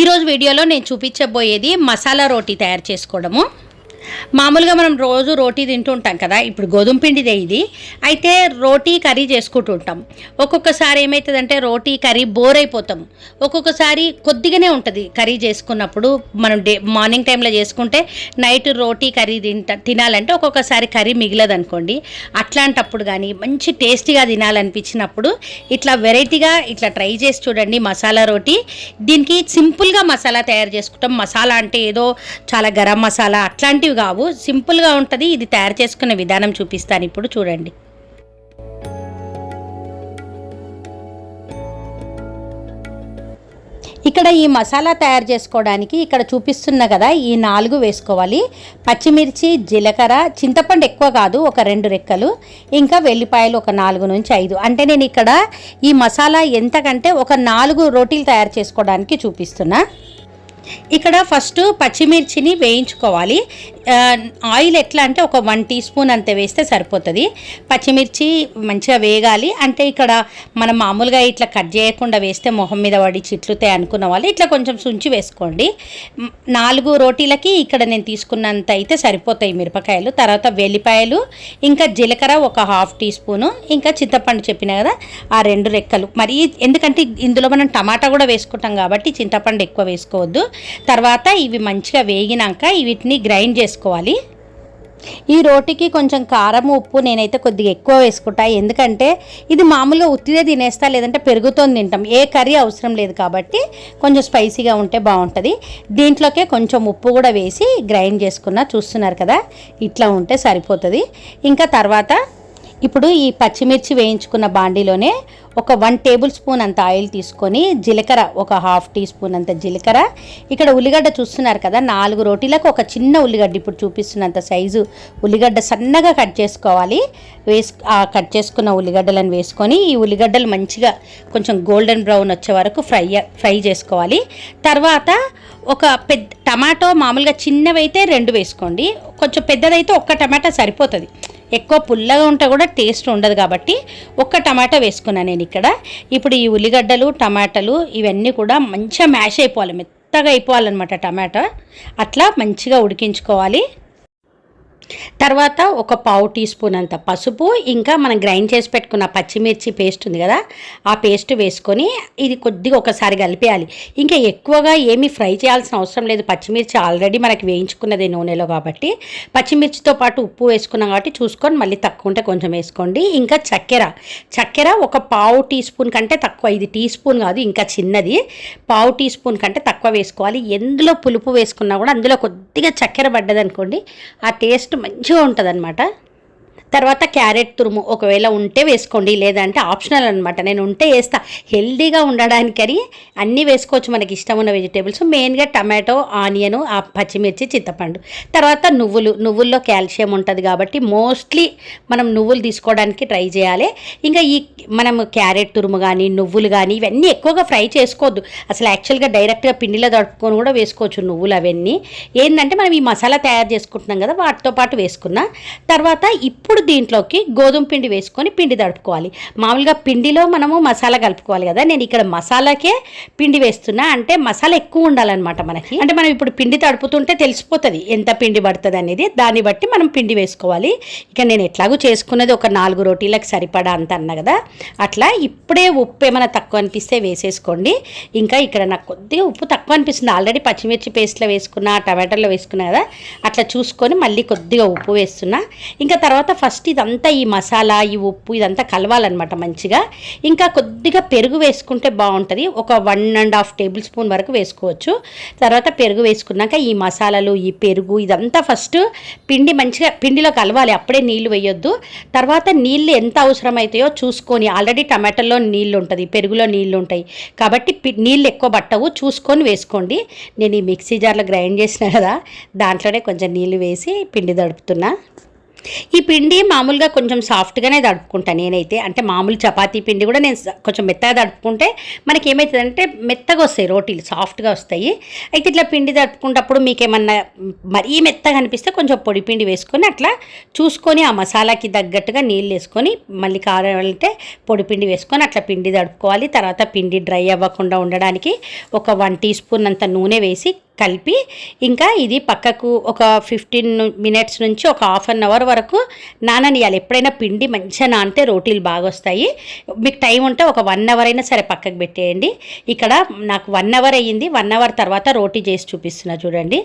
ఈరోజు వీడియోలో నేను చూపించబోయేది మసాలా రోటీ తయారు చేసుకోవడము. మామూలుగా మనం రోజు రోటీ తింటుంటాం కదా ఇప్పుడు గోధుమ పిండిదే ఇది. అయితే రోటీ కర్రీ చేసుకుంటూ ఉంటాం ఒక్కొక్కసారి ఏమవుతుందంటే రోటీ కర్రీ బోర్ అయిపోతాం. ఒక్కొక్కసారి కొద్దిగానే ఉంటుంది కర్రీ చేసుకున్నప్పుడు. మనం డే మార్నింగ్ టైంలో చేసుకుంటే నైట్ రోటీ కర్రీ తింట తినాలంటే ఒక్కొక్కసారి కర్రీ మిగిలదు అనుకోండి అట్లాంటప్పుడు కానీ మంచి టేస్టీగా తినాలనిపించినప్పుడు ఇట్లా వెరైటీగా ఇట్లా ట్రై చేసి చూడండి మసాలా రోటీ. దీనికి సింపుల్గా మసాలా తయారు చేసుకుంటాం. మసాలా అంటే ఏదో చాలా గరం మసాలా అట్లాంటివి కావు. సింపుల్గా ఉంటుంది. ఇది తయారు చేసుకునే విధానం చూపిస్తాను ఇప్పుడు. చూడండి. ఇక్కడ ఈ మసాలా తయారు చేసుకోవడానికి ఇక్కడ చూపిస్తున్న కదా ఈ నాలుగు వేసుకోవాలి. పచ్చిమిర్చి జీలకర్ర చింతపండు ఎక్కువ కాదు ఒక రెండు రెక్కలు. ఇంకా వెల్లిపాయలు ఒక నాలుగు నుంచి ఐదు. అంటే నేను ఇక్కడ ఈ మసాలా ఎంతకంటే ఒక నాలుగు రోటీలు తయారు చేసుకోవడానికి చూపిస్తున్నా. ఇక్కడ ఫస్ట్ పచ్చిమిర్చిని వేయించుకోవాలి. ఆయిల్ ఎట్లా అంటే ఒక వన్ టీ స్పూన్ అంత వేస్తే సరిపోతుంది. పచ్చిమిర్చి మంచిగా వేగాలి. అంటే ఇక్కడ మనం మామూలుగా ఇట్లా కట్ చేయకుండా వేస్తే మొహం మీద పడి చిట్లుతాయి అనుకున్న వాళ్ళు ఇట్లా కొంచెం సుంచి వేసుకోండి. నాలుగు రోటీలకి ఇక్కడ నేను తీసుకున్నంత అయితే సరిపోతాయి మిరపకాయలు. తర్వాత వెల్లిపాయలు ఇంకా జీలకర్ర ఒక హాఫ్ టీ స్పూను ఇంకా చింతపండు చెప్పిన కదా ఆ రెండు రెక్కలు. మరి ఎందుకంటే ఇందులో మనం టమాటా కూడా వేసుకుంటాం కాబట్టి చింతపండు ఎక్కువ వేసుకోవద్దు. తర్వాత ఇవి మంచిగా వేగినాక వీటిని గ్రైండ్ వేసుకోవాలి. ఈ రోటీకి కొంచెం కారం ఉప్పు నేనైతే కొద్దిగా ఎక్కువ వేసుకుంటా. ఎందుకంటే ఇది మామూలుగా ఉత్తిదే తినేస్తా లేదంటే పెరుగుతో తింటాం. ఏ కర్రీ అవసరం లేదు కాబట్టి కొంచెం స్పైసీగా ఉంటే బాగుంటుంది. దీంట్లోకే కొంచెం ఉప్పు కూడా వేసి గ్రైండ్ చేసుకున్న చూస్తున్నారు కదా? ఇట్లా ఉంటే సరిపోతుంది. ఇంకా తర్వాత ఇప్పుడు ఈ పచ్చిమిర్చి వేయించుకున్న బాండీలోనే ఒక వన్ టేబుల్ స్పూన్ అంత ఆయిల్ తీసుకొని జీలకర్ర ఒక హాఫ్ టీ స్పూన్ అంత జీలకర్ర. ఇక్కడ ఉల్లిగడ్డ చూస్తున్నారు కదా నాలుగు రోటీలకు ఒక చిన్న ఉల్లిగడ్డ ఇప్పుడు చూపిస్తున్నంత సైజు. ఉల్లిగడ్డ సన్నగా కట్ చేసుకోవాలి. వేసు ఆ కట్ చేసుకున్న ఉల్లిగడ్డలను వేసుకొని ఈ ఉల్లిగడ్డలు మంచిగా కొంచెం గోల్డెన్ బ్రౌన్ వచ్చే వరకు ఫ్రై ఫ్రై చేసుకోవాలి. తర్వాత ఒక పెద్ద టమాటో మామూలుగా చిన్నవైతే రెండు వేసుకోండి. కొంచెం పెద్దదైతే ఒక్క టమాటా సరిపోతుంది. ఎక్కువ పుల్లగా ఉంటే కూడా టేస్ట్ ఉండదు కాబట్టి ఒక్క టమాటా వేసుకున్నాను నేను ఇక్కడ. ఇప్పుడు ఈ ఉల్లిగడ్డలు టమాటాలు ఇవన్నీ కూడా మంచిగా మ్యాష్ అయిపోవాలి మెత్తగా అయిపోవాలన్నమాట టమాటా. అట్లా మంచిగా ఉడికించుకోవాలి. తర్వాత ఒక పావు టీ స్పూన్ అంత పసుపు ఇంకా మనం గ్రైండ్ చేసి పెట్టుకున్న పచ్చిమిర్చి పేస్ట్ ఉంది కదా ఆ పేస్ట్ వేసుకొని ఇది కొద్దిగా ఒకసారి కలిపేయాలి. ఇంకా ఎక్కువగా ఏమీ ఫ్రై చేయాల్సిన అవసరం లేదు. పచ్చిమిర్చి ఆల్రెడీ మనకి వేయించుకున్నది నూనెలో కాబట్టి. పచ్చిమిర్చితో పాటు ఉప్పు వేసుకున్నాం కాబట్టి చూసుకొని మళ్ళీ తక్కువ ఉంటే కొంచెం వేసుకోండి. ఇంకా చక్కెర. చక్కెర ఒక పావు టీ స్పూన్ కంటే తక్కువ. ఇది టీ స్పూన్ కాదు ఇంకా చిన్నది. పావు టీ స్పూన్ కంటే తక్కువ వేసుకోవాలి. ఎందులో పులుపు వేసుకున్నా కూడా అందులో కొద్దిగా చక్కెర పడ్డదనుకోండి ఆ టేస్ట్ మంచిగా ఉంటుంది తర్వాత క్యారెట్ తురుము ఒకవేళ ఉంటే వేసుకోండి లేదంటే ఆప్షనల్ అనమాట నేను ఉంటే వేస్తా. హెల్దీగా ఉండడానికని అన్నీ వేసుకోవచ్చు మనకి ఇష్టం ఉన్న వెజిటేబుల్స్. మెయిన్గా టమాటో ఆనియన్ ఆ పచ్చిమిర్చి చింతపండు. తర్వాత నువ్వులు. నువ్వుల్లో కాల్షియం ఉంటుంది కాబట్టి మోస్ట్లీ మనం నువ్వులు తీసుకోవడానికి ట్రై చేయాలి. ఇంకా ఈ మనం క్యారెట్ తురుము కానీ నువ్వులు కానీ ఇవన్నీ ఎక్కువగా ఫ్రై చేసుకోవద్దు. అసలు యాక్చువల్గా డైరెక్ట్గా పిండిలో తడుపుకొని కూడా వేసుకోవచ్చు నువ్వులు అవన్నీ. ఏంటంటే మనం ఈ మసాలా తయారు చేసుకుంటున్నాం కదా వాటితో పాటు వేసుకున్నా. తర్వాత ఇప్పుడు దీంట్లోకి గోధుమ పిండి వేసుకొని పిండి తడుపుకోవాలి. మామూలుగా పిండిలో మనము మసాలా కలుపుకోవాలి కదా నేను ఇక్కడ మసాలాకే పిండి వేస్తున్నా. అంటే మసాలా ఎక్కువ ఉండాలన్నమాట మనకి. అంటే మనం ఇప్పుడు పిండి తడుపుతుంటే తెలిసిపోతుంది ఎంత పిండి పడుతుంది అనేది. దాన్ని బట్టి మనం పిండి వేసుకోవాలి. ఇక నేను ఎట్లాగూ చేసుకున్నది ఒక నాలుగు రోటీలకు సరిపడా అంత అన్న కదా. అట్లా ఇప్పుడే ఉప్పు ఏమైనా తక్కువ అనిపిస్తే వేసేసుకోండి. ఇంకా ఇక్కడ నాకు కొద్దిగా ఉప్పు తక్కువ అనిపిస్తుంది. ఆల్రెడీ పచ్చిమిర్చి పేస్ట్లో వేసుకున్నా టమాటాలో వేసుకున్నా కదా. అట్లా చూసుకొని మళ్ళీ కొద్దిగా ఉప్పు వేస్తున్నా. ఇంకా తర్వాత ఫస్ట్ ఫస్ట్ ఇదంతా ఈ మసాలా ఈ ఉప్పు ఇదంతా కలవాలన్నమాట మంచిగా. ఇంకా కొద్దిగా పెరుగు వేసుకుంటే బాగుంటుంది. ఒక one and half tablespoon వరకు వేసుకోవచ్చు. తర్వాత పెరుగు వేసుకున్నాక ఈ మసాలాలు ఈ పెరుగు ఇదంతా ఫస్ట్ పిండి మంచిగా పిండిలో కలవాలి. అప్పుడే నీళ్ళు వేయొద్దు. తర్వాత నీళ్ళు ఎంత అవసరమవుతాయో చూసుకొని ఆల్రెడీ టమాటాలో నీళ్ళు ఉంటుంది పెరుగులో నీళ్ళు ఉంటాయి కాబట్టి పి- నీళ్ళు ఎక్కువ పట్టవు. చూసుకొని వేసుకోండి. నేను ఈ మిక్సీ జార్లో గ్రైండ్ చేసిన కదా దాంట్లోనే కొంచెం నీళ్ళు వేసి పిండి దడుపుతున్నా ఈ పిండి మామూలుగా కొంచెం సాఫ్ట్గానే తడుపుకుంటాను నేనైతే. అంటే మామూలు చపాతీ పిండి కూడా నేను కొంచెం మెత్తగా తడుపుకుంటే మనకి ఏమవుతుందంటే మెత్తగా వస్తాయి రోటీలు సాఫ్ట్గా వస్తాయి. అయితే ఇట్లా పిండి తడుపుకున్నప్పుడు మీకు ఏమన్నా మరీ మెత్తగా అనిపిస్తే కొంచెం పొడి పిండి వేసుకొని అట్లా చూసుకొని ఆ మసాలాకి తగ్గట్టుగా నీళ్ళు వేసుకొని మళ్ళీ కావాలంటే పొడి పిండి వేసుకొని అట్లా పిండి తడుపుకోవాలి. తర్వాత పిండి డ్రై అవ్వకుండా ఉండడానికి ఒక వన్ టీ స్పూన్ అంత నూనె వేసి కలిపి ఇంకా ఇది పక్కకు ఒక ఫిఫ్టీన్ మినిట్స్ నుంచి ఒక హాఫ్ అన్ అవర్ వరకు నాననియాలి ఎప్పుడైనా పిండి మంచిగా నానితే రోటీలు బాగా వస్తాయి మీకు టైం ఉంటే ఒక వన్ అవర్ అయినా సరే పక్కకు పెట్టేయండి. ఇక్కడ నాకు వన్ అవర్ అయ్యింది. వన్ అవర్ తర్వాత రోటీ చేసి చూపిస్తున్నా చూడండి.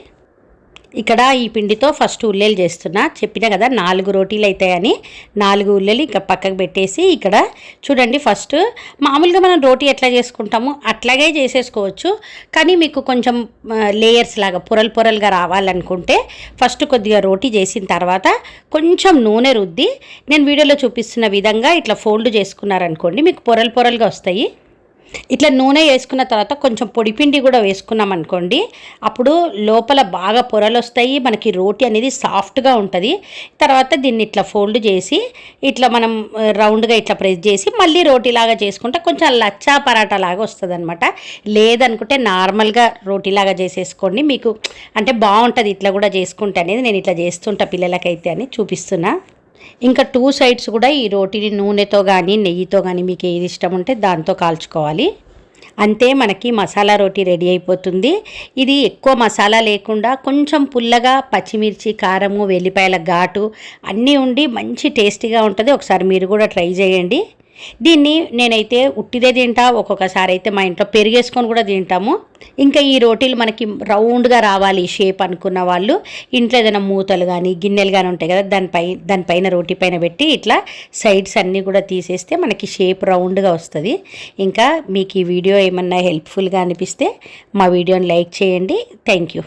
ఇక్కడ ఈ పిండితో ఫస్ట్ ఉల్లెలు చేస్తున్నా. చెప్పినా కదా నాలుగు రోటీలు అవుతాయని నాలుగు ఉల్లెలు ఇంకా పక్కకు పెట్టేసి ఇక్కడ చూడండి ఫస్ట్ మామూలుగా మనం రోటీ ఎట్లా చేసుకుంటామో అట్లాగే చేసేసుకోవచ్చు. కానీ మీకు కొంచెం లేయర్స్ లాగా పొరలు పొరలుగా రావాలనుకుంటే ఫస్ట్ కొద్దిగా రోటీ చేసిన తర్వాత కొంచెం నూనె రుద్ది నేను వీడియోలో చూపిస్తున్న విధంగా ఇట్లా ఫోల్డ్ చేసుకున్నారనుకోండి మీకు పొరలు పొరలుగా వస్తాయి. ఇట్లా నూనె వేసుకున్న తర్వాత కొంచెం పొడిపిండి కూడా వేసుకున్నాం అనుకోండి అప్పుడు లోపల బాగా పొరలు వస్తాయి మనకి రోటీ అనేది సాఫ్ట్గా ఉంటుంది. తర్వాత దీన్ని ఇట్లా ఫోల్డ్ చేసి ఇట్లా మనం రౌండ్గా ఇట్లా ప్రెస్ చేసి మళ్ళీ రోటీలాగా చేసుకుంటే కొంచెం లచ్చా పరాటా లాగా వస్తుంది అనమాట లేదనుకుంటే నార్మల్గా రోటీలాగా చేసేసుకోండి. మీకు అంటే బాగుంటుంది ఇట్లా కూడా చేసుకుంటే అనేది నేను ఇట్లా చేస్తుంటా పిల్లలకైతే అని చూపిస్తున్నా. ఇంకా టూ సైడ్స్ కూడా ఈ రోటీని నూనెతో కానీ నెయ్యితో కానీ మీకు ఏది ఇష్టం ఉంటే దాంతో కాల్చుకోవాలి. అంతే మనకి మసాలా రోటీ రెడీ అయిపోతుంది. ఇది ఎక్కువ మసాలా లేకుండా కొంచెం పుల్లగా పచ్చిమిర్చి కారము వెల్లిపాయల ఘాటు అన్నీ ఉండి మంచి టేస్టీగా ఉంటుంది. ఒకసారి మీరు కూడా ట్రై చేయండి. దీన్ని నేనైతే ఉట్టిదే తింటా ఒక్కొక్కసారి అయితే మా ఇంట్లో పెరిగేసుకొని కూడా తింటాము. ఇంకా ఈ రోటీలు మనకి రౌండ్గా రావాలి షేప్ అనుకున్న వాళ్ళు. ఇంట్లో ఏదైనా మూతలు కానీ గిన్నెలు కానీ ఉంటాయి కదా దానిపై దానిపైన రోటీ పైన పెట్టి ఇట్లా సైడ్స్ అన్నీ కూడా తీసేస్తే మనకి షేప్ రౌండ్గా వస్తుంది. ఇంకా మీకు ఈ వీడియో ఏమన్నా హెల్ప్ఫుల్గా అనిపిస్తే మా వీడియోని లైక్ చేయండి. Thank you.